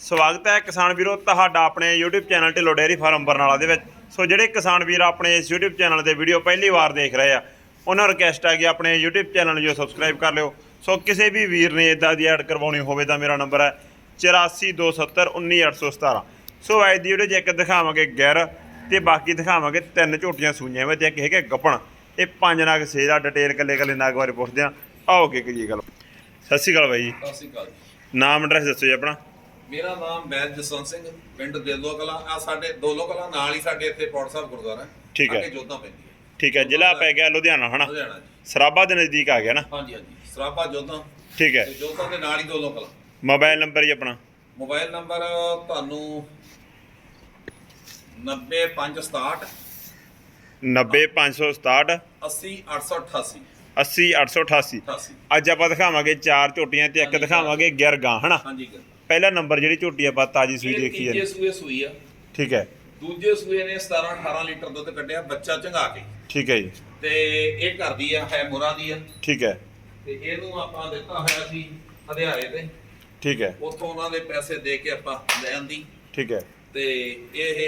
ਸਵਾਗਤ ਹੈ ਕਿਸਾਨ ਵੀਰੋ ਤੁਹਾਡਾ ਆਪਣੇ YouTube channel Dhillon dairy farm Barnala ਦੇ ਵਿੱਚ। ਸੋ ਜਿਹੜੇ ਕਿਸਾਨ ਵੀਰ ਆਪਣੇ ਇਸ YouTube ਚੈਨਲ ਤੇ ਵੀਡੀਓ ਪਹਿਲੀ ਵਾਰ ਦੇਖ ਰਹੇ ਆ ਉਹਨਾਂ ਨੂੰ ਰਿਕਵੈਸਟ ਹੈ ਕਿ ਆਪਣੇ YouTube ਚੈਨਲ ਨੂੰ ਜੋ ਸਬਸਕ੍ਰਾਈਬ ਕਰ ਲਿਓ। ਸੋ ਕਿਸੇ ਵੀ ਵੀਰ ਨੇ ਇਦਾਂ ਦੀ ਐਡ ਕਰਵਾਉਣੀ ਹੋਵੇ ਤਾਂ ਮੇਰਾ ਨੰਬਰ ਹੈ 8427191817 ਸੋ ਅੱਜ ਦੀ ਵੀਡੀਓ 'ਚ ਇੱਕ ਦਿਖਾਵਾਂਗੇ ਗੈਰ ਤੇ ਬਾਕੀ ਦਿਖਾਵਾਂਗੇ ਤਿੰਨ ਝੋਟੀਆਂ ਸੂਈਆਂ ਵਿੱਚ ਇੱਕ ਹੈਗੇ ਗੱਪਣ ਇਹ ਪੰਜ ਨਗ ਸੇਰਾ ਡਿਟੇਲ ਕੱਲੇ ਕੱਲੇ ਨਗ ਬਾਰੇ ਪੁੱਛਦੇ ਆ ਆਓ ਕਿ ਕਰੀਏ ਗੱਲ। ਸਤਿ ਸ਼੍ਰੀ ਅਕਾਲ ਬਾਈ ਜੀ। ਸਤਿ ਸ਼੍ਰੀ ਅਕਾਲ। ਜੀ। ਨਾਮ ਐਡਰੈਸ ਦੱਸੋ ਜੀ ਆਪਣਾ। ਮੇਰਾ ਨਾਮ ਬੈਦ ਜਸਵੰਤ ਸਿੰਘ ਪਿੰਡ ਦੇਲੋ ਕਲਾਂ ਆ ਸਾਡੇ ਦੋਲੋ ਕਲਾਂ ਨਾਲ ਹੀ ਸਾਡੇ ਇੱਥੇ ਪੌੜ ਸਾਹਿਬ ਗੁਰਦੁਆਰਾ ਹੈ। ਠੀਕ ਹੈ। ਅੱਗੇ ਜੋਧਾਂ ਪੈਂਦੀ ਹੈ। ਠੀਕ ਹੈ ਜ਼ਿਲ੍ਹਾ ਪੈ ਗਿਆ ਲੁਧਿਆਣਾ ਹਨਾ? ਲੁਧਿਆਣਾ ਜੀ। ਸਰਾਬਾ ਦੇ ਨਜ਼ਦੀਕ ਆ ਗਿਆ ਨਾ? ਹਾਂਜੀ ਹਾਂਜੀ। ਸਰਾਪਾ ਜੋਧਾਂ ਠੀਕ ਹੈ। ਤੇ ਜੋਧਾਂ ਦੇ ਨਾਲ ਹੀ ਦੋਲੋ ਕਲਾਂ। ਮੋਬਾਈਲ ਨੰਬਰ ਜੀ ਆਪਣਾ? ਮੋਬਾਈਲ ਨੰਬਰ ਤੁਹਾਨੂੰ 90567 90567 80888 80888 88 ਅੱਜ ਆਪਾਂ ਦਿਖਾਵਾਂਗੇ ਚਾਰ ਝੋਟੀਆਂ ਤੇ ਇੱਕ ਦਿਖਾਵਾਂਗੇ ਗਿਰ ਗਾਂ ਹਨਾ? ਹਾਂਜੀ ਗੱਲ ਪਹਿਲਾ ਨੰਬਰ ਜਿਹੜੀ ਝੋਟੀ ਆਪਾਂ ਤਾਜੀ ਸੂਈ ਦੇਖੀ ਤੀਜੇ ਹੈ ਸੂਏ ਸੂਈ ਆ। ਠੀਕ ਹੈ। ਦੂਜੇ ਸੂਏ ਨੇ 17 18 ਲੀਟਰ ਦੁੱਧ ਕੱਢਿਆ ਬੱਚਾ ਚੰਗਾ ਕੇ। ਠੀਕ ਹੈ ਜੀ। ਤੇ ਇਹ ਘਰ ਦੀ ਆ ਹੈ ਮੁਰਾ ਦੀ ਆ। ਠੀਕ ਹੈ। ਤੇ ਇਹਨੂੰ ਆਪਾਂ ਦਿੱਤਾ ਹੋਇਆ ਸੀ ਹਰਿਆਣੇ ਤੇ। ਠੀਕ ਹੈ। ਉੱਥੋਂ ਉਹਨਾਂ ਦੇ ਪੈਸੇ ਦੇ ਕੇ ਆਪਾਂ ਲੈ ਆਂਦੀ ਠੀਕ ਹੈ। ਤੇ ਇਹ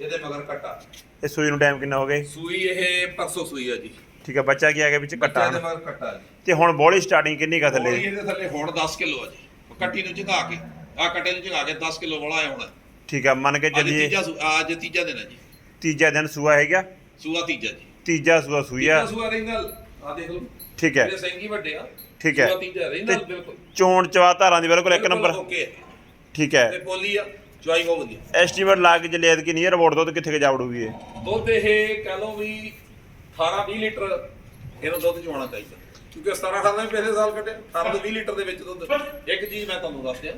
ਇਹਦੇ ਮਗਰ ਕੱਟਾ ਇਹ ਸੂਈ ਨੂੰ ਟਾਈਮ ਕਿੰਨਾ ਹੋ ਗਿਆ ਜੀ? ਸੂਈ ਇਹ ਪਰਸੋਂ ਸੂਈ ਆ ਜੀ। ਠੀਕ ਹੈ ਬੱਚਾ ਕੀ ਆ ਗਿਆ ਵਿੱਚ ਬੱਚਾ ਕੱਟਾ ਦੇ ਹਨਾ? ਮਗਰ ਕੱਟਾ ਜੀ। ਤੇ ਹੁਣ ਬੋਲੀ ਸਟਾਰਟਿੰਗ ਕਿੰਨੀ ਕਾ ਥੱਲੇ? ਥੱਲੇ ਇਹਦੇ ਥੱਲੇ ਹੁਣ 10 ਕਿਲੋ ਆ ਜੀ। ਕੱਟੀ ਨੂੰ ਝਗਾ ਕੇ ਆ ਕੱਟੇ ਨੂੰ ਝਗਾ ਕੇ 10 ਕਿਲੋ ਵਾਲਾ ਆਇਆ ਹੁਣ। ਠੀਕ ਹੈ ਮੰਨ ਕੇ ਅੱਜ ਚੱਲੀਏ। ਤੀਜਾ ਸੂ- ਅੱਜ ਤੀਜਾ ਦਿਨ ਹੈ ਜੀ। ਤੀਜਾ ਦਿਨ ਸੂਆ ਹੈਗਾ? ਸੂਆ ਤੀਜਾ ਜੀ। ਤੀਜਾ ਸੂਆ ਸੂਈ ਆ। ਤੀਜਾ ਸੂਆ ਰਿੰਗਲ ਆ ਦੇਖ ਲਓ। ਠੀਕ ਹੈ। ਇਹਦੇ ਸਿੰਗੀ ਵੱਡੇ ਆ ਠੀਕ ਹੈ। ਸੂਆ ਤੀਜਾ ਰਿੰਗਲ ਤੇ- ਬਿਲਕੁਲ। ਚੋਣ ਚਵਾ ਧਾਰਾਂ ਦੀ ਬਿਲਕੁਲ ਇੱਕ ਨੰਬਰ। ਓਕੇ ਠੀਕ ਹੈ। ਤੇ ਬੋਲੀ ਆ ਚੁਆਈ ਬਹੁਤ ਵਧੀਆ। ਐਸਟੀਮੇਟ ਲਾ ਕੇ ਜਲੇਦ ਕੀ ਨੀਅਰ ਅਬਾਊਟ ਦੁੱਧ ਕਿੱਥੇ ਕੇ ਜਾ ਵੜੂਗੀ ਇਹ? ਦੁੱਧ ਇਹ ਕਹ ਲਓ ਵੀ 18 20 ਲੀਟਰ ਇਹਨੂੰ ਦੁੱਧ ਚੋਣਾ ਚਾਹੀਦਾ। ਕਿਉਂਕਿ 17 18 ਨੇ ਪਿਛਲੇ ਸਾਲ ਕੱਢਿਆ 18 ਤੋਂ 20 ਲੀਟਰ ਦੇ ਵਿੱਚ ਦੁੱਧ ਇੱਕ ਚੀਜ਼ ਮੈਂ ਤੁਹਾਨੂੰ ਦੱਸ ਦਿਆਂ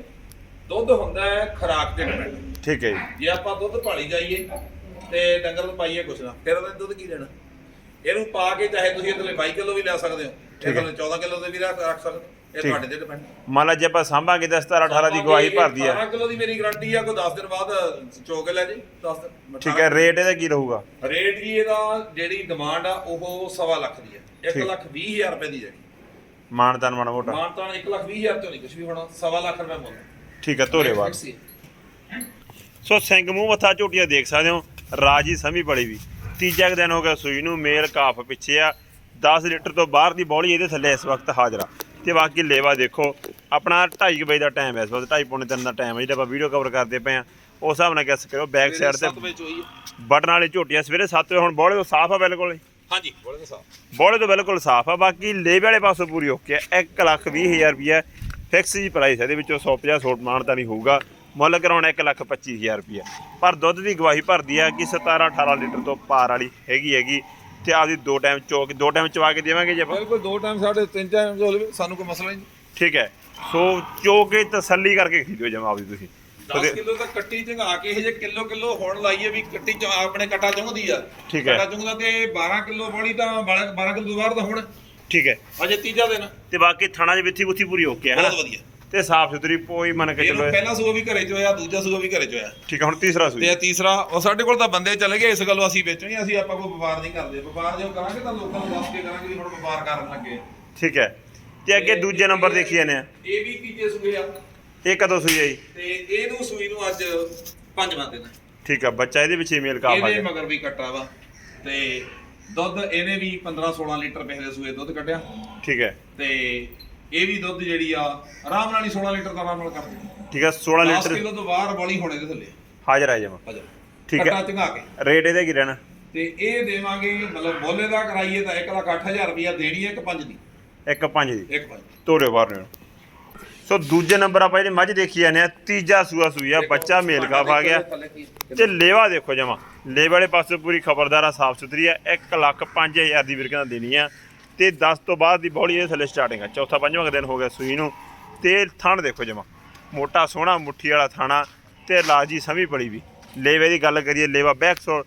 ਦੁੱਧ ਹੁੰਦਾ ਹੈ ਖਰਾਕ ਤੇ ਡਿਪੈਂਡ ਠੀਕ ਹੈ ਜੀ ਜੇ ਆਪਾਂ ਦੁੱਧ ਭਾਲੀ ਜਾਈਏ ਤੇ ਡੰਗਰ ਨੂੰ ਪਾਈਏ ਕੁਛ ਨਾ ਫਿਰ ਉਹਦਾ ਦੁੱਧ ਕੀ ਦੇਣਾ ਇਹਨੂੰ ਪਾ ਕੇ ਚਾਹੇ ਤੁਸੀਂ ਇਹਦੇ ਲਈ 22 ਕਿਲੋ ਵੀ ਲੈ ਸਕਦੇ ਹੋ। ਇਹਦੇ ਲਈ 14 ਕਿਲੋ ਦੇ ਵੀ ਰੱਖ ਰੱਖ ਸਕਦੇ ਹੋ। ਇਹ ਠੀਕ। ਤੁਹਾਡੇ ਤੇ ਡਿਪੈਂਡ ਮੰਨ ਲਾ ਜੇ ਆਪਾਂ ਸਾਂਭਾਂਗੇ ਤਾਂ 17 18 ਦੀ ਗਵਾਹੀ ਭਰਦੀ ਆ। 18 ਕਿਲੋ ਦੀ ਮੇਰੀ ਗਾਰੰਟੀ ਆ ਕੋਈ 10 ਦਿਨ ਬਾਅਦ ਚੋ ਕੇ ਲੈ ਜੀ 10 ਦਿਨ ਠੀਕ ਹੈ ਰੇਟ ਇਹਦਾ ਕੀ ਰਹੂਗਾ? ਰੇਟ ਜੀ ਇਹਦਾ ਜਿਹੜੀ ਡਿਮਾਂਡ ਆ ਉਹ ਸਵਾ ਲੱਖ ਦੀ ਹੈ ਠੀਕ। 1 ਲੱਖ 20 ਹਜ਼ਾਰ ਰੁਪਏ ਦੀ ਜਿਹੜੀ ਮਾਨਤਾਨ ਮਾਣਾ ਮੋਟਾ। ਮਾਨਤਾਨ 1 ਲੱਖ 20 ਹਜ਼ਾਰ ਤੋਂ ਨਹੀਂ ਕੁਝ ਵੀ ਹੋਣਾ ਸਵਾ ਲੱਖ ਰੁਪਏ ਮੁੱਲ। ਠੀਕ ਹੈ ਧੋਰੇ ਬਾਅਦ। ਸੋ ਸਿੰਘ ਮੂੰਹ ਮੱਥਾ ਝੋਟੀਆਂ ਦੇਖ ਸਕਦੇ ਹੋ ਰਾਜੀ ਸਮੀ ਬੜੀ ਵੀ। ਤੀਜਾ ਦਿਨ ਹੋ ਗਿਆ ਸੂਈ ਨੂੰ ਮੇਲ ਕਾਫ ਪਿੱਛੇ ਆ। 10 ਲੀਟਰ ਤੋਂ ਬਾਹਰ ਦੀ ਬੌਲੀ ਇਹਦੇ ਥੱਲੇ ਇਸ ਵਕਤ ਹਾਜ਼ਰਾ ਤੇ ਬਾਕੀ ਲੇਵਾ ਦੇਖੋ। ਆਪਣਾ 2:30 ਵਜੇ ਦਾ ਟਾਈਮ ਹੈ ਇਸ ਵਕਤ 2:30 ਪੌਣੇ 3 ਦਾ ਟਾਈਮ ਹੈ। ਜਿਹੜਾ ਆਪਾਂ ਵੀਡੀਓ ਕਵਰ ਕਰਦੇ ਪਏ ਆ ਉਸ ਹਿਸਾਬ ਨਾਲ ਗੈਸ ਕਰੋ ਬੈਕ ਸਾਈਡ ਤੇ ਬਟਨ ਵਾਲੀ ਝੋਟੀਆਂ ਸਵੇਰੇ 7 ਵਜੇ ਹੁਣ ਬੌਲੇ ਤੋਂ ਸਾਫ਼ ਆ ਬਿਲਕੁਲ। ਹਾਂਜੀ ਬੋਲੇ ਦੇ ਸਾਹਿਬ ਬੋਲੇ ਤੋਂ ਬਿਲਕੁਲ ਸਾਫ਼ ਆ। ਬਾਕੀ ਲੇਵੇ ਵਾਲੇ ਪਾਸੋਂ ਪੂਰੀ ਓਕੇ ਆ 1 ਲੱਖ 20 ਹਜ਼ਾਰ ਰੁਪਈਆ ਫਿਕਸ ਜੀ ਪ੍ਰਾਈਸ ਹੈ। ਇਹਦੇ ਵਿੱਚੋਂ 150 ਸੋਟ ਮਾਨ ਤਾਂ ਨਹੀਂ ਹੋਊਗਾ। ਮੁੱਲ ਕਰਾਉਣਾ 1 ਲੱਖ 25 ਹਜ਼ਾਰ ਰੁਪਈਆ ਪਰ ਦੁੱਧ ਦੀ ਗਵਾਹੀ ਭਰਦੀ ਆ ਕਿ 17 18 ਲੀਟਰ ਤੋਂ ਪਾਰ ਵਾਲੀ ਹੈਗੀ ਹੈਗੀ। ਤੇ ਆਪਦੀ ਦੋ ਟਾਈਮ ਚੋ ਕੇ ਦੋ ਟਾਈਮ ਚਵਾ ਕੇ ਦੇਵਾਂਗੇ ਜੇ ਆਪਾਂ? ਬਿਲਕੁਲ ਦੋ ਟਾਈਮ ਸਾਡੇ ਤਿੰਨ ਟਾਈਮ ਜੋ ਲਵੇ ਸਾਨੂੰ ਕੋਈ ਮਸਲਾ ਨਹੀਂ। ਠੀਕ ਹੈ। ਸੋ ਚੋ ਕੇ ਤਸੱਲੀ ਕਰਕੇ ਖਰੀਦਿਓ ਜਮਾ ਆਪਦੀ ਤੁਸੀਂ। 10 ਕਿਲੋ ਤਾਂ ਕੱਟੀ ਚੰਗਾ ਕੇ ਇਹ ਜੇ ਕਿਲੋ ਕਿਲੋ ਹੁਣ ਲਾਈਏ ਵੀ ਕੱਟੀ ਚ ਆਪਣੇ ਕਟਾ ਚੁੰਗਦੀ ਆ। ਠੀਕ ਹੈ। ਕਟਾ ਚੁੰਗਦਾ ਤੇ 12 ਕਿਲੋ ਬੋਲੀ ਤਾਂ 12 ਕਿਲੋ ਤੋਂ ਬਾਹਰ ਤਾਂ ਹੁਣ ਠੀਕ ਹੈ। ਅਜੇ ਤੀਜਾ ਦਿਨ। ਤੇ ਬਾਕੀ ਥਾਣਾ ਦੇ ਵਿੱਥੀ ਬੁੱਥੀ ਪੂਰੀ ਓਕੇ ਹੈ ਬਹੁਤ ਵਧੀਆ। ਤੇ ਸਾਫ਼ ਸੁਥਰੀ ਕੋਈ ਮੰਨ ਕੇ ਚੱਲੋ ਪਹਿਲਾ ਸੂਆ ਵੀ ਘਰੇ ਚ ਹੋਇਆ ਦੂਜਾ ਸੂਆ ਵੀ ਘਰੇ ਚ ਹੋਇਆ ਠੀਕ ਹੈ ਹੁਣ ਤੀਸਰਾ ਸੂਈ ਤੇ ਇਹ ਤੀਸਰਾ ਉਹ ਸਾਡੇ ਕੋਲ ਤਾਂ ਬੰਦੇ ਚਲੇ ਗਏ ਇਸ ਗੱਲੋਂ ਅਸੀਂ ਵੇਚਣੀ ਅਸੀਂ ਆਪਾਂ ਕੋਈ ਵਪਾਰ ਨਹੀਂ ਕਰਦੇ। ਵਪਾਰ ਜੇ ਕਰਾਂਗੇ ਤਾਂ ਲੋਕਾਂ ਨੂੰ ਦੱਸ ਕੇ ਕਰਾਂਗੇ ਵੀ ਹੁਣ ਵਪਾਰ ਕਰਨ ਲੱਗੇ ਠੀਕ ਹੈ। ਤੇ ਅੱਗੇ ਦੂਜੇ ਨੰਬਰ ਦੇਖੀ ਜਾਂਦੇ ਆ। ਇਹ ਵੀ ਤੀਜੇ ਸੂਏ ਆ। ਇਹ ਕਦੋਂ ਸੂਈ ਜੀ ਤੇ ਇਹਨੂੰ ਸੂਈ ਨੂੰ ਅੱਜ ਪੰਜਵਾਂ ਦਿਨ। ਠੀਕ ਆ ਬੱਚਾ ਇਹਦੇ ਵਿੱਚ ਮੇਲ ਕਾਫ ਆ ਇਹਦੇ ਮਗਰ ਵੀ ਕੱਟਾ ਵਾ। ਤੇ ਦੁੱਧ ਇਹਨੇ ਵੀ 15 16 ਲੀਟਰ ਪਹਿਲੇ ਸੂਏ ਦੁੱਧ ਕੱਢਿਆ। ਠੀਕ ਹੈ। ਤੇ ਇਹ ਵੀ ਦੁੱਧ ਜਿਹੜੀ ਆ ਆਰਾਮ ਨਾਲ ਹੀ 16 ਲੀਟਰ ਦਾ ਆਰਾਮ ਨਾਲ ਕਰਦੀ ਠੀਕ ਹੈ 16 10 ਲੀਟਰ। ਕਿਲੋ ਤੋਂ ਬਾਹਰ ਬੋਲੀ ਹੋਣੇ ਦੇ ਥੱਲੇ। ਹਾਜ਼ਰ ਆ ਜਾਵਾਂ ਹਜਾ ਠੀਕ ਹੈ। ਕੱਟਾ ਚੰਗਾ ਕੇ। ਰੇਟ ਇਹਦਾ ਕੀ ਰਹਿਣਾ? ਤੇ ਇਹ ਦੇਵਾਂਗੇ ਮਤਲਬ ਬੋਲੇ ਦਾ ਕਰਾਈਏ ਤਾਂ 1 ਲੱਖ 8000 ਰੁਪਇਆ ਦੇਣੀ ਹੈ ਇੱਕ ਪੰਜ ਦੀ। ਇੱਕ ਪੰਜ ਦੀ। ਇੱਕ ਪੰਜ ਤੋਰੇ ਬਾਹਰ ਨੂੰ। ਸੋ ਦੂਜੇ ਨੰਬਰ ਆਪਾਂ ਇਹਦੇ ਮੱਝ ਦੇਖੀ ਜਾਂਦੇ ਆ ਤੀਜਾ ਸੂਆ ਸੂਈ ਆ ਬੱਚਾ ਮੇਲ ਕਾਫ ਆ ਗਿਆ। ਤੇ ਲੇਵਾ ਦੇਖੋ ਜਮਾ। ਲੇਵੇ ਵਾਲੇ ਪਾਸੇ ਪੂਰੀ ਖਬਰਦਾਰ ਆ ਸਾਫ਼ ਸੁਥਰੀ ਆ 1 ਲੱਖ 5000 ਦੀ ਵਿਰਕਾਂ ਦੇਣੀ ਆ। ਤੇ 10 ਤੋਂ ਬਾਅਦ ਦੀ ਬੌਲੀ ਇਹ ਥੱਲੇ ਸਟਾਰਟਿੰਗ ਆ। ਚੌਥਾ ਪੰਜਵਾਂ ਕੁ ਦਿਨ ਹੋ ਗਿਆ ਸੂਈ ਨੂੰ। ਤੇ ਥਣ ਦੇਖੋ ਜਮਾ। ਮੋਟਾ ਸੋਹਣਾ ਮੁੱਠੀ ਵਾਲਾ ਥਾਣਾ ਤੇ ਲਾਜੀ ਸਮੀ ਪੜੀ ਵੀ। ਲੇਵੇ ਦੀ ਗੱਲ ਕਰੀਏ, ਲੇਵਾ ਬੈਕ ਸੋ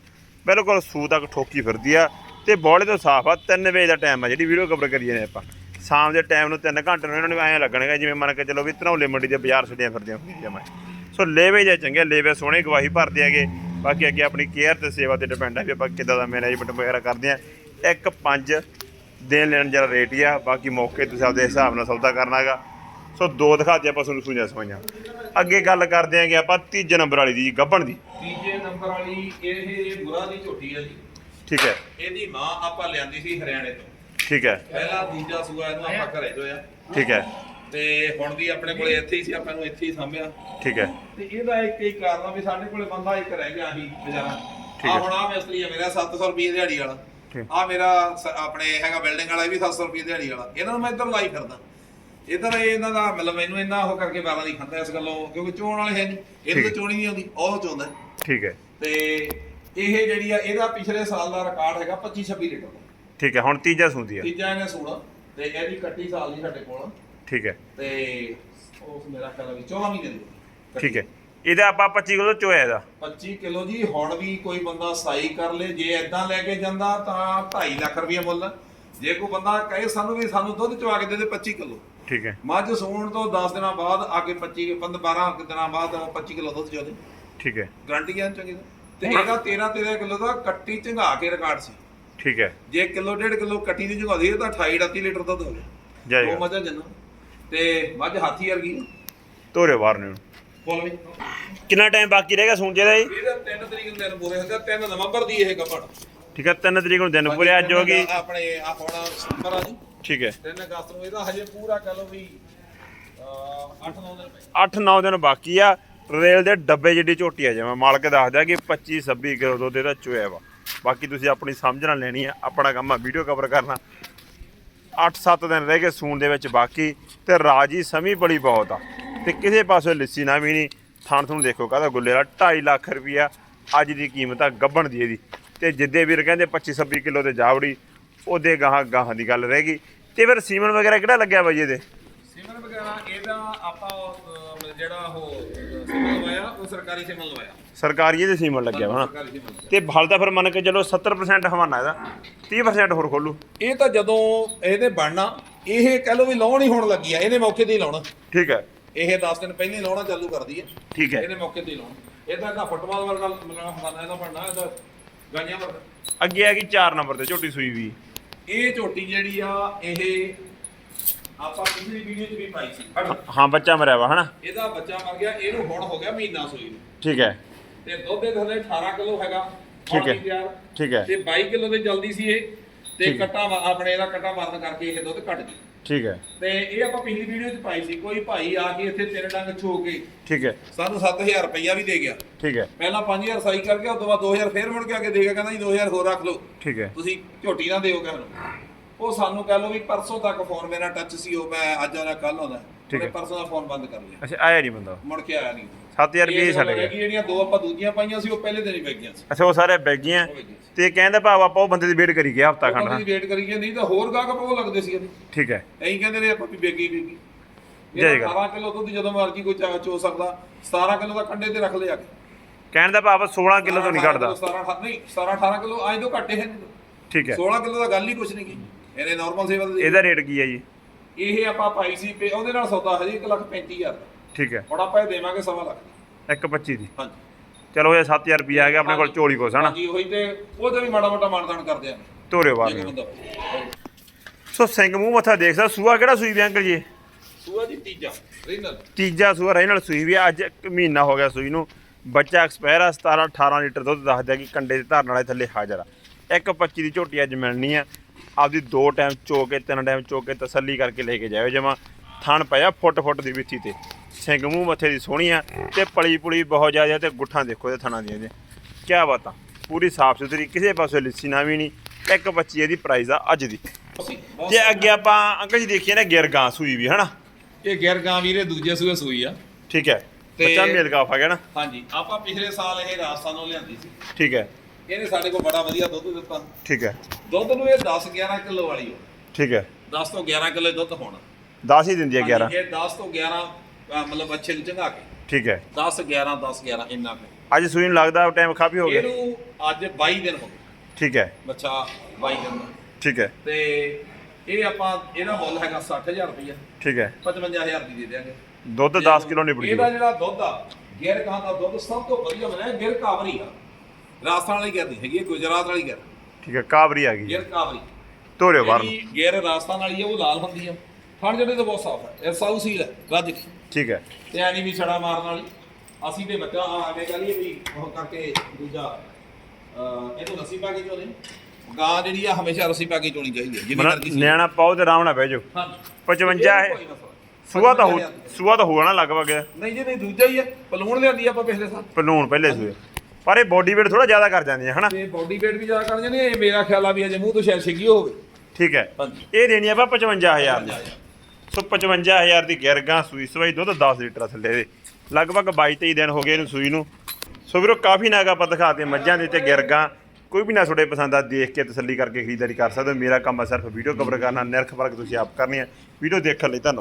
ਬਿਲਕੁਲ ਸੂ ਤੱਕ ਠੋਕੀ ਫਿਰਦੀ ਆ। ਤੇ ਬੌਲੇ ਤੋਂ ਸਾਫ਼ ਆ 3 ਵਜੇ ਦਾ ਟਾਈਮ ਆ। ਜਿਹੜੀ ਵੀਡੀਓ ਕਵਰ ਕਰੀਏ ਨੇ ਆਪਾਂ। ਸ਼ਾਮ ਦੇ ਟਾਈਮ ਨੂੰ 3 ਘੰਟੇ ਨੂੰ ਇਹਨਾਂ ਨੂੰ ਐਂ ਲੱਗਣਗੇ, ਜਿਵੇਂ ਮੰਨ ਕੇ ਚਲੋ ਵੀ ਧਨੌਲੇ ਮੰਡੀ ਦੇ ਬਾਜ਼ਾਰ ਛੱਡੀਆਂ ਫਿਰਦੀਆਂ ਹੁੰਦੀਆਂ ਜਮਾ। ਸੋ ਲੇਵੇ ਜੇ ਚੰਗੇ, ਲੇਵੇ ਸੋਹਣੇ ਗਵਾਹੀ ਭਰਦੇ ਹੈਗੇ। ਬਾਕੀ ਅੱਗੇ ਆਪਣੀ ਕੇਅਰ ਤੇ ਸੇਵਾ ਤੇ ਡਿਪੈਂਡ ਆ ਵੀ ਆਪਾਂ ਕਿੱਦਾਂ ਦਾ ਮੈਨੇਜਮੈਂਟ ਵਗੈਰਾ ਕਰਦੇ ਆ। ਇੱਕ ਪੰਜ ਦੇਣ ਲੈਣ ਜਰਾ ਰੇਟ ਹੀ ਆ ਬਾਕੀ ਮੌਕੇ ਤੁਸੀਂ ਆਪਦੇ ਹਿਸਾਬ ਨਾਲ ਸੌਦਾ ਕਰਨਾ ਹੈਗਾ। ਸੋ ਦੋ ਦਿਖਾਤੇ ਆਪਾਂ ਤੁਹਾਨੂੰ ਸੂਈਆਂ। ਸਵਾਈਆਂ ਅੱਗੇ ਗੱਲ ਕਰਦੇ ਆਂਗੇ ਆਪਾਂ ਤੀਜੇ ਨੰਬਰ ਵਾਲੀ ਦੀ ਜੀ ਗੱਬਣ ਦੀ। ਤੀਜੇ ਨੰਬਰ ਵਾਲੀ ਇਹ ਬੁਰਾ ਦੀ ਝੋਟੀ ਹੈ ਜੀ। ਠੀਕ ਹੈ। ਇਹਦੀ ਮਾਂ ਆਪਾਂ ਲਿਆਂਦੀ ਸੀ ਹਰਿਆਣੇ ਤੋਂ। ਠੀਕ ਹੈ। ਪਹਿਲਾ ਦੂਜਾ ਸੂਆ ਇਹਨੂੰ ਆਪਾਂ ਘਰੇ ਜੋਇਆ। ਠੀਕ ਹੈ। ਤੇ ਹੁਣ ਵੀ ਆਪਣੇ ਕੋਲੇ ਇੱਥੇ ਹੀ ਸੀ ਆਪਾਂ ਨੂੰ ਇੱਥੇ ਹੀ ਸਾਂਭਿਆ। ਠੀਕ ਹੈ। ਤੇ ਇਹਦਾ ਇੱਕ ਹੀ ਕਾਰਨ ਆ ਵੀ ਸਾਡੇ ਕੋਲੇ ਬੰਦਾ ਇੱਕ ਰਹਿ ਗਿਆ ਸੀ ਵਿਚਾਰਾ ਠੀਕ ਆ ਹੈ। ਹੁਣ ਆ ਮਿਸਤਰੀ ਆ ਮੇਰਾ 700 ਰੁਪਏ ਦਿਹਾੜੀ ਵਾਲਾ। ਆ ਮੇਰਾ ਸ- ਆਪਣੇ ਹੈਗਾ ਬਿਲਡਿੰਗ ਵਾਲਾ ਇਹ ਵੀ 700 ਰੁਪਏ ਦਿਹਾੜੀ ਵਾਲਾ। ਇਹਨਾਂ ਨੂੰ ਮੈਂ ਇੱਧਰ ਲਾਈ ਫਿਰਦਾ। ਇੱਧਰ ਇਹ ਇਹਨਾਂ ਦਾ ਮਤਲਬ ਮੈਨੂੰ ਇੰਨਾ ਉਹ ਕਰਕੇ ਬਾਰਾਂ ਨਹੀਂ ਖਾਂਦਾ ਇਸ ਗੱਲੋਂ ਕਿਉਂਕਿ ਚੋਣ ਵਾਲੇ ਹੈ ਨਹੀਂ। ਇਹਨੂੰ ਤਾਂ ਠੀਕ। ਚੋਣੀ ਨਹੀਂ ਆਉਂਦੀ ਉਹ ਚੋਂਦਾ ਠੀਕ ਹੈ। ਤੇ ਇਹ ਜਿਹੜੀ ਆ ਇਹਦਾ ਪਿਛਲੇ ਸਾਲ ਦਾ ਰਿਕਾਰਡ ਹੈਗਾ 25 26 ਲੀਟਰ ਦਾ। ਠੀਕ ਹੈ ਹੁਣ ਤੀਜਾ ਸੂੰਦੀ ਹੈ ਤੀਜਾ ਇਹਨੇ ਸੂਣਾ ਤੇ ਇਹਦੀ ਕੱਟੀ ਸਾਲ ਦੀ ਸਾਡੇ ਕੋਲ ਠੀਕ ਹੈ। ਤੇ ਉਸ ਮੇਰਾ ਖਿਆਲ ਆ ਵੀ 14 ਮਹੀਨੇ ਦੀ ਠੀਕ ਹੈ। ਇਹਦਾ ਆਪਾਂ 25 ਕਿਲੋ ਚੋਇਆ ਇਹਦਾ। 25 ਕਿਲੋ ਜੀ ਹੁਣ ਵੀ ਕੋਈ ਬੰਦਾ ਸਾਈ ਕਰ ਲੇ ਜੇ ਐਦਾਂ ਲੈ ਕੇ ਜਾਂਦਾ ਤਾਂ 2.5 ਲੱਖ ਰੁਪਏ ਮੁੱਲ। ਜੇ ਕੋਈ ਬੰਦਾ ਕਹੇ ਸਾਨੂੰ ਵੀ ਸਾਨੂੰ ਦੁੱਧ ਚਵਾ ਕੇ ਦੇ ਦੇ 25 ਕਿਲੋ। ਠੀਕ ਹੈ। ਮੱਝ ਸੂਣ ਤੋਂ 10 ਦਿਨਾਂ ਬਾਅਦ ਅੱਗੇ 25 15 12 ਦਿਨਾਂ ਬਾਅਦ ਉਹ 25 ਕਿਲੋ ਦੁੱਧ ਚੋਦੇ। ਠੀਕ ਹੈ। ਗਾਰੰਟੀ ਹੈ ਚੰਗੀ। ਤੇ ਇਹਦਾ 13 13 ਕਿਲੋ ਦਾ ਕੱਟੀ ਝੰਗਾ ਕੇ ਰਿਕਾਰਡ ਸੀ। ਠੀਕ ਹੈ। ਜੇ ਕਿਲੋ ਡੇਢ ਕਿਲੋ ਕੱਟੀ ਦੀ ਇਹ ਤਾਂ 28 38 ਲੀਟਰ ਦੁੱਧ ਹੋ ਗਿਆ। ਉਹ ਜੈ ਮੱਝਾਂ ਜੰਨਾ ਤੇ ਮੱਝ ਹਾਥੀ ਵਰਗੀ। ਤੋਰੇ ਬਾਹਰ ਨੂੰ। ਵੀ। ਕਿੰਨਾ ਟਾਈਮ ਬਾਕੀ ਰਹਿ ਗਿਆ ਸੂੰਜੇ ਦਾ ਜੀ? ਇਹਦਾ 3 ਤਰੀਕ ਨੂੰ ਦਿਨ ਪੂਰੇ ਹੁੰਦੇ 3 ਨਵੰਬਰ ਦੀ ਇਹ ਗੱਭਣ ਠੀਕ ਹੈ 3 ਤਰੀਕ ਨੂੰ ਦਿਨ ਪੂਰੇ ਅੱਜ ਹੋ ਗਈ। ਆਪਣੇ ਆ ਹੁਣ ਸਤੰਬਰ ਆ ਜੀ। ਠੀਕ ਹੈ। 3 ਅਗਸਤ ਨੂੰ ਇਹਦਾ ਹਜੇ ਪੂਰਾ ਕਹ ਲਓ ਵੀ 8-9 ਦਿਨ ਪਏ। 8-9 ਦਿਨ ਬਾਕੀ ਆ ਰੇਲ ਦੇ ਡੱਬੇ ਜਿੱਡੀ ਝੋਟੀ ਆ ਜਿਵੇਂ ਮਾਲਕ ਦੱਸਦਾ ਕਿ 25-26 ਕਿਲੋ ਦੁੱਧ ਇਹਦਾ ਚੋਇਆ ਵਾ। ਬਾਕੀ ਤੁਸੀਂ ਆਪਣੀ ਸਮਝ ਨਾਲ ਲੈਣੀ ਆ ਆਪਣਾ ਕੰਮ ਆ ਵੀਡੀਓ ਕਵਰ ਕਰਨਾ। 8-7 ਦਿਨ ਰਹਿ ਗਏ ਸੂਣ ਦੇ ਵਿੱਚ ਬਾਕੀ ਤੇ ਰਾਜੀ ਸਮੀ ਬੜੀ ਬਹੁਤ ਆ। ਤੇ ਕਿਸੇ ਪਾਸੋਂ ਲਿੱਸੀ ਨਾ ਵੀ ਨਹੀਂ। ਥਣ ਥਣ ਦੇਖੋ ਕਾਹਦਾ ਗੁੱਲੇ ਦਾ 2.5 ਲੱਖ ਰੁਪਿਆ ਅੱਜ ਦੀ ਕੀਮਤ ਆ ਗੱਬਣ ਦੀ ਇਹਦੀ। ਤੇ ਜਿੱਦੇ ਵੀਰ ਕਹਿੰਦੇ 25-26 ਕਿਲੋ ਤੇ ਜਾਵੜੀ ਉਹਦੇ ਗਾਹਾਂ ਗਾਹਾਂ ਦੀ ਗੱਲ ਰਹਿ ਗਈ। ਤੇ ਫਿਰ ਸੀਮਨ ਵਗੈਰਾ ਕਿਹੜਾ ਲੱਗਿਆ ਬਾਈ ਇਹਦੇ? ਸਿਮਨ ਵਗੈਰਾ ਇਹਦਾ ਆਪਾਂ ਜਿਹੜਾ ਉਹ ਸਿਮਨ ਲਵਾਇਆ ਉਹ ਸਰਕਾਰੀ ਸਿਮਨ ਲਵਾਇਆ। ਸਰਕਾਰੀ ਇਹਦੇ ਸੀਮਨ ਲੱਗਿਆ ਵਾ ਨਾ। ਸਰਕਾਰੀ ਸਿਮਨ ਲਵਾਇਆ। ਤੇ ਹਲ ਤਾਂ ਫਿਰ ਮੰਨ ਕੇ ਚਲੋ 70% ਹਵਾਨਾ ਇਹਦਾ 30% ਹੋਰ ਖੋਲੂ। ਇਹ ਤਾਂ ਜਦੋਂ ਇਹਨੇ ਬਣਨਾ ਇਹ ਕਹ ਲਓ ਵੀ ਲਾਉਣ ਹੀ ਹੋਣ ਲੱਗੀ ਆ ਇਹਨੇ ਮੌਕੇ ਤੇ ਹੀ ਲਾਉਣਾ। ਠੀਕ ਹੈ। ਇਹ 10 ਦਿਨ ਪਹਿਲਾਂ ਹੀ ਲਾਉਣਾ ਚਾਲੂ ਕਰਦੀ ਹੈ। ਠੀਕ ਹੈ। ਇਹਨੇ ਮੌਕੇ ਤੇ ਹੀ ਲਾਉਣਾ। ਇਹਦਾ ਦਾ ਫੁੱਟਬਾਲ ਵਰਗਾ ਮਤਲਬ ਹਵਾਨਾ ਇਹਦਾ ਬਣਨਾ ਇਹਦਾ ਗਾਈਆਂ ਵਰਗਾ ਅੱਗੇ ਆ ਗਈ 4 ਨੰਬਰ ਤੇ ਝੋਟੀ ਸੂਈ ਵੀ। ਇਹ ਝੋਟੀ ਜਿਹੜੀ ਆ ਇਹ ਆਪਾਂ ਪਿਛਲੀ ਵੀਡੀਓ 'ਚ ਵੀ ਪਾਈ ਸੀ। ਹਾਂ ਬੱਚਾ ਮਰਿਆ ਵਾ ਹਨਾ? ਇਹਦਾ ਬੱਚਾ ਮਰ ਗਿਆ ਇਹਨੂੰ ਹੁਣ ਹੋ ਗਿਆ ਮਹੀਨਾ ਸੂਈ ਨੂੰ। ਠੀਕ ਹੈ। ਤੇ ਦੁੱਧ ਦੇ ਥੱਲੇ 18 ਕਿਲੋ ਹੈਗਾ ਠੀਕ ਹੈ। ਠੀਕ ਹੈ। ਤੇ 22 ਕਿਲੋ ਦੇ ਜਲਦੀ ਸੀ ਇਹ। ਤੇ। ਕਟਾ ਆਪਣੇ ਇਹਦਾ ਕਟਾ ਮਾਰਨ ਕਰਕੇ ਇਹ ਦੁੱਧ ਘਟ ਗਿਆ ਠੀਕ ਹੈ। ਤੇ ਇਹ ਆਪਾਂ ਪਿਛਲੀ ਵੀਡੀਓ 'ਚ ਪਾਈ ਸੀ ਕੋਈ ਭਾਈ ਆ ਕੇ ਇੱਥੇ ਤਿੰਨ ਡੰਗ ਛੋ ਕੇ ਠੀਕ ਹੈ। ਸਾਨੂੰ 7000 ਰੁਪਈਆ ਵੀ ਦੇ ਗਿਆ। ਠੀਕ ਹੈ। ਪਹਿਲਾਂ 5000 ਸਾਈ ਕਰਕੇ ਉਸ ਤੋਂ ਬਾਅਦ 2000 ਫੇਰ ਮੁੜ ਕੇ ਆ ਕੇ ਦੇ ਗਿਆ ਕਹਿੰਦਾ ਜੀ 2000 ਹੋਰ ਰੱਖ ਲਓ। ਠੀਕ ਹੈ। ਤੁਸੀਂ ਝੋਟੀ ਨਾ ਦਿਓ ਕਿਹਨੂੰ ਉਹ ਸਾਨੂੰ ਕਹਿ ਲਓ ਵੀ ਪਰਸੋਂ ਤੱਕ ਫੋਨ ਮੇਰਾ ਟੱਚ ਸੀ ਉਹ ਮੈਂ ਅੱਜ ਆਉਣਾ ਕੱਲ ਆਉਂਦਾ। ਠੀਕ ਉਹਨੇ। ਪਰਸੋਂ ਦਾ ਫੋਨ ਬੰਦ ਕਰ ਲਿਆ। ਅੱਛਾ ਆਇਆ ਨਹੀਂ ਬੰਦਾ ਮੁੜ ਕੇ ਆਇਆ ਨਹੀਂ। 7000 ਰੁਪਏ ਹੀ ਛੱਡ ਇਹ ਗਿਆ ਜਿਹੜੀਆਂ ਦੋ ਆਪਾਂ ਦੂਜੀਆਂ ਪਾਈਆਂ ਸੀ ਉਹ ਪਹਿਲੇ ਦਿਨ ਹੀ ਵਿਕ ਗਈਆਂ ਸੀ। ਅੱਛਾ ਉਹ ਸਾਰੇ ਵਿਕ ਗਈਆਂ। ਤੇ ਕਹਿੰਦਾ ਭਾਵ ਆਪਾਂ ਉਹ ਬੰਦੇ ਦੀ ਵੇਟ ਕਰੀ ਗਿਆ ਹਫਤਾ ਖੰਡ ਦੀ ਵੇਟ ਕਰੀਏ ਨਹੀਂ ਤਾਂ ਹੋਰ ਗਾਹਕ ਉਹ ਲੱਗਦੇ ਸੀ ਠੀਕ ਹੈ। ਐਂ ਕਹਿੰਦੇ ਨੇ ਆਪਾਂ ਵੀ ਵੇਗੀ ਵੇਗੀ ਜੈ ਇਹ ਗੱਲ। 18 ਕਿਲੋ ਦੁੱਧ ਜਦੋਂ ਮਰਜ਼ੀ ਕੋਈ ਚਾਹ ਚੋ ਸਕਦਾ 17 ਕਿਲੋ ਦਾ ਕੰਡੇ ਤੇ ਰੱਖ ਲਿਆ ਕੇ। ਕਹਿਣ ਦਾ ਭਾਵ 16 ਕਿਲੋ ਤੋਂ ਨਹੀਂ ਘਟਦਾ। 17 18 ਨਹੀਂ 17 18 ਕਿਲੋ ਅੱਜ ਤੋਂ ਘੱਟੇ ਹੈ ਠੀਕ ਹੈ। 16 ਕਿਲੋ ਦਾ ਗੱਲ ਹੀ ਕੁਛ ਨਹੀਂ ਕੀ ਇਹਨੇ ਨਾਰਮਲ ਸੇਵਾ ਦੇ ਇਹਦਾ ਰੇਟ ਕੀ ਹੈ ਜੀ? ਇਹ ਆਪਾਂ ਪਾਈ ਸੀ ਉਹਦੇ ਨਾਲ ਸੌਦਾ ਹਜੇ 1 ਲੱਖ 35000 ਦਾ ਠੀਕ ਹੈ। ਹੁਣ ਆਪਾਂ ਇਹ ਦੇਵਾਂਗੇ ਸਵਾ ਲੱਖ। ਦੀ। 125 ਦੀ। ਹਾਂਜੀ। ਚਲੋ ਇਹ 7000 ਰੁਪਏ ਆ ਗਿਆ ਆਪਣੇ ਕੋਲ ਚੋਲੀ ਕੋਸ ਹਨਾ ਹਾਂਜੀ ਉਹੀ ਤੇ ਉਹਦੇ ਵੀ ਮਾੜਾ ਮੋਟਾ ਮਾਨਦਾਨ ਕਰਦੇ ਆ ਤੋਰੇ ਜੇ ਬਾਹਰ ਕੋਈ ਨੂੰ ਬੰਦਾ ਸੋ ਸਿੰਘ ਮੂੰਹ ਮੱਥਾ ਦੇਖ ਸਕਦਾ ਸੂਆ ਕਿਹੜਾ ਸੂਈ ਵੀ ਅੰਕਲ ਜੀ? ਸੂਆ ਜੀ ਤੀਜਾ ਰੀਨਲ। ਤੀਜਾ ਸੂਆ ਰਹਿ ਨਾਲ ਸੂਈ ਵੀ ਆ, ਅੱਜ ਇੱਕ ਮਹੀਨਾ ਹੋ ਗਿਆ ਸੂਈ ਨੂੰ। ਬੱਚਾ ਐਕਸਪਾਇਰ ਆ 17 18 ਲੀਟਰ ਦੁੱਧ ਦੱਸਦਾ ਕਿ ਕੰਡੇ ਦੇ ਧਰਨ ਵਾਲੇ ਥੱਲੇ ਹਾਜ਼ਰ ਆ। ਇੱਕ 25 ਦੀ ਝੋਟੀ ਅੱਜ ਮਿਲਣੀ ਆ। ਆਪਦੀ ਦੋ ਟਾਈਮ ਚੋ ਕੇ ਤਿੰਨ ਟਾਈਮ ਚੋ ਕੇ ਤਸੱਲੀ ਕਰਕੇ ਲੈ ਕੇ ਜਾਇਓ ਜਮਾ। ਥਣ ਪਿਆ ਫੁੱਟ ਫੁੱਟ ਦੀ ਵਿੱਥੀ ਤੇ। ਸਿੰਘ ਮੂੰਹ ਮੱਥੇ ਦੀ ਸੋਹਣੀ ਆ ਤੇ ਪਲੀ ਪੁਲੀ ਬਹੁਤ ਜ਼ਿਆਦਾ ਤੇ ਗੁੱਠਾਂ ਦੇਖੋ ਇਹਦੇ ਥਣਾਂ ਦੀਆਂ ਜੇ ਕੀ ਬਾਤਾਂ ਪੂਰੀ ਸਾਫ਼ ਸੁਥਰੀ ਕਿਸੇ ਪਾਸੇ ਲਿੱਸੀ ਨਾ ਵੀ ਨਹੀਂ। ਇੱਕ 25 ਇਹਦੀ ਪ੍ਰਾਈਸ ਆ ਅੱਜ ਦੀ। ਜੇ ਅੱਗੇ ਆਪਾਂ ਅੰਕਲ ਜੀ ਦੇਖੀਏ ਨਾ ਗਿਰ ਗਾਂ ਸੂਈ ਵੀ ਹਨਾ? ਇਹ ਗਿਰ ਗਾਂ ਵੀਰੇ ਦੂਜੇ ਸੂਏ ਸੂਈ ਆ। ਠੀਕ ਹੈ। ਬੱਚਾ ਮੇਲ ਕਾਫ ਆ ਗਿਆ ਨਾ? ਹਾਂਜੀ ਆਪਾਂ ਪਿਛਲੇ ਸਾਲ ਇਹ ਰਾਜਸਥਾਨੋਂ ਲਿਆਂਦੀ ਸੀ। ਠੀਕ ਹੈ। ਇਹਨੇ ਸਾਡੇ ਕੋਲ ਬੜਾ ਵਧੀਆ ਦੁੱਧ ਦਿੱਤਾ। ਠੀਕ ਹੈ। ਦੁੱਧ ਨੂੰ ਇਹ 10 11 ਕਿਲੋ ਵਾਲੀ ਹੋ ਠੀਕ ਹੈ। 10 ਤੋਂ 11 ਕਿਲੋ ਦੁੱਧ ਹੋਣਾ। 10 ਹੀ ਦਿੰਦੀ ਹੈ 11 ਹਾਂਜੀ, ਇਹ 10 ਤੋਂ 11 ਮਤਲਬ ਅੱਛੇ ਨੂੰ ਚੰਗਾ ਕੇ। ਠੀਕ ਹੈ। 10 11 10 11 ਇੰਨਾ ਕੁ। ਅੱਜ ਸੂਈ ਨੂੰ ਲੱਗਦਾ ਟਾਈਮ ਕਾਫੀ ਹੋ ਗਿਆ। ਇਹਨੂੰ ਅੱਜ 22 ਦਿਨ ਹੋ ਗਏ। ਠੀਕ ਹੈ। ਬੱਚਾ 22 ਦਿਨ ਦਾ। ਠੀਕ ਹੈ। ਤੇ ਇਹ ਆਪਾਂ ਇਹਦਾ ਮੁੱਲ ਹੈਗਾ 60000 ਰੁਪਇਆ ਠੀਕ ਹੈ। 55000 ਦੀ ਦੇ ਦਿਆਂਗੇ। ਦੁੱਧ 10 ਕਿਲੋ ਨਿਬੜ ਇਹਦਾ ਜਿਹੜਾ ਦੁੱਧ ਆ ਗਿਰ ਕਾਂ ਦਾ ਦੁੱਧ ਸਭ ਤੋਂ ਵਧੀਆ ਬਣਿਆ ਗਿਰ ਕਾਵਰੀ ਆ। ਰਾਜਸਥਾਨ ਵਾਲੀ ਗਿਰ ਨਹੀਂ ਹੈਗੀ ਇਹ ਗੁਜਰਾਤ ਵਾਲੀ ਗਿਰ ਠੀਕ ਹੈ ਕਾਬਰੀ ਆ ਗਈ। ਗਿਰ ਕਾਵਰੀ। ਤੋਰਿਓ ਬਾਹਰ ਨੂੰ। ਜਿਹੜੀ ਗਿਰ ਰਾਜਸਥਾਨ ਵਾਲੀ ਆ ਉਹ ਲਾਲ ਹੁੰਦੀ ਆ। ਥਣ ਜਿਹੜੇ ਤਾਂ ਬਹੁਤ ਸਾਫ਼ ਹੈ ਇਹ ਸਾਊ ਸੀਲ ਹੈ ਰੱਜ ਕੇ। ਠੀਕ ਹੈ। ਤੇ ਐ ਨਹੀਂ ਵੀ ਛੜਾ ਮਾਰਨ ਵਾਲੀ। ਅਸੀਂ ਤੇ ਬੱਚਾ ਆ ਆਵੇ ਕਰੀਏ ਵੀ ਉਹ ਕਰਕੇ ਦੂਜਾ ਅਹ ਇਹਨੂੰ ਰੱਸੀ ਪਾ ਕੇ ਚੋਲੇ ਗਾਂ ਜਿਹੜੀ ਆ ਹਮੇਸ਼ਾ ਰੱਸੀ ਪਾ ਕੇ ਚੋਣੀ ਚਾਹੀਦੀ ਹੈ ਜਿੰਨੀ ਮਰਜ਼ੀ ਸੀ ਨਿਆਣਾ ਪਾਓ ਤੇ ਆਰਾਮ ਨਾਲ ਬਹਿ ਜਾਓ। ਹਾਂ 55 ਹੈ ਕੋਈ ਨਾ। ਸੂਆ ਤਾਂ ਹੋ ਸੂਆ ਤਾਂ ਹੋਣਾ ਲਗਭਗ। ਨਹੀਂ ਜੀ ਨਹੀਂ ਦੂਜਾ ਹੀ ਹੈ। ਪਲੂਣ ਲਿਆਂਦੀ ਆਪਾਂ ਪਿਛਲੇ ਸਾਲ। ਪਲੂਣ ਪਹਿਲੇ ਸੂਏ। ਪਰ ਇਹ ਬੋਡੀ weight ਥੋੜਾ ਜ਼ਿਆਦਾ ਕਰ ਜਾਂਦੀ ਹੈ ਹਨਾ? ਤੇ ਬਾਡੀ weight ਵੀ ਜ਼ਿਆਦਾ ਕਰ ਜਾਂਦੇ ਇਹ ਮੇਰਾ ਖਿਆਲ ਆ ਵੀ ਅਜੇ ਮੂੰਹ ਤੋਂ ਸ਼ਾਇਦ ਛਿੱਗੀ ਹੋਵੇ। ਠੀਕ ਹੈ। ਹਾਂਜੀ। ਇਹ ਦੇਣੀ ਆਪਾਂ 55000 ਦੀ। ਸੋ 55000 ਦੀ ਗਿਰਗਾ ਸੂਈ। ਸਵਾਈ ਦੁੱਧ 10 ਲੀਟਰ ਆ ਥੱਲੇ ਦੇ। ਲਗਭਗ 22 23 ਦਿਨ ਹੋ ਗਏ ਇਹਨੂੰ ਸੂਈ ਨੂੰ। ਸੋ ਵੀਰੋ, ਕਾਫੀ ਨਾਗ ਆਪਾਂ ਦਿਖਾਤੇ ਮੱਝਾਂ ਦੇ ਤੇ ਗਿਰਗਾ ਕੋਈ ਵੀ ਨਾ ਤੁਹਾਡੇ ਪਸੰਦ ਆ, ਦੇਖ ਕੇ ਤਸੱਲੀ ਕਰਕੇ ਖਰੀਦਦਾਰੀ ਕਰ ਸਕਦੇ ਹੋ। ਮੇਰਾ ਕੰਮ ਆ ਸਿਰਫ ਵੀਡੀਓ ਕਵਰ ਕਰਨਾ, ਨਿਰਖ ਫ਼ਰਕ ਤੁਸੀਂ ਆਪ ਕਰਨੀ ਹੈ ਵੀਡੀਓ ਦੇਖਣ ਲਈ ਧੰਨਵਾਦ।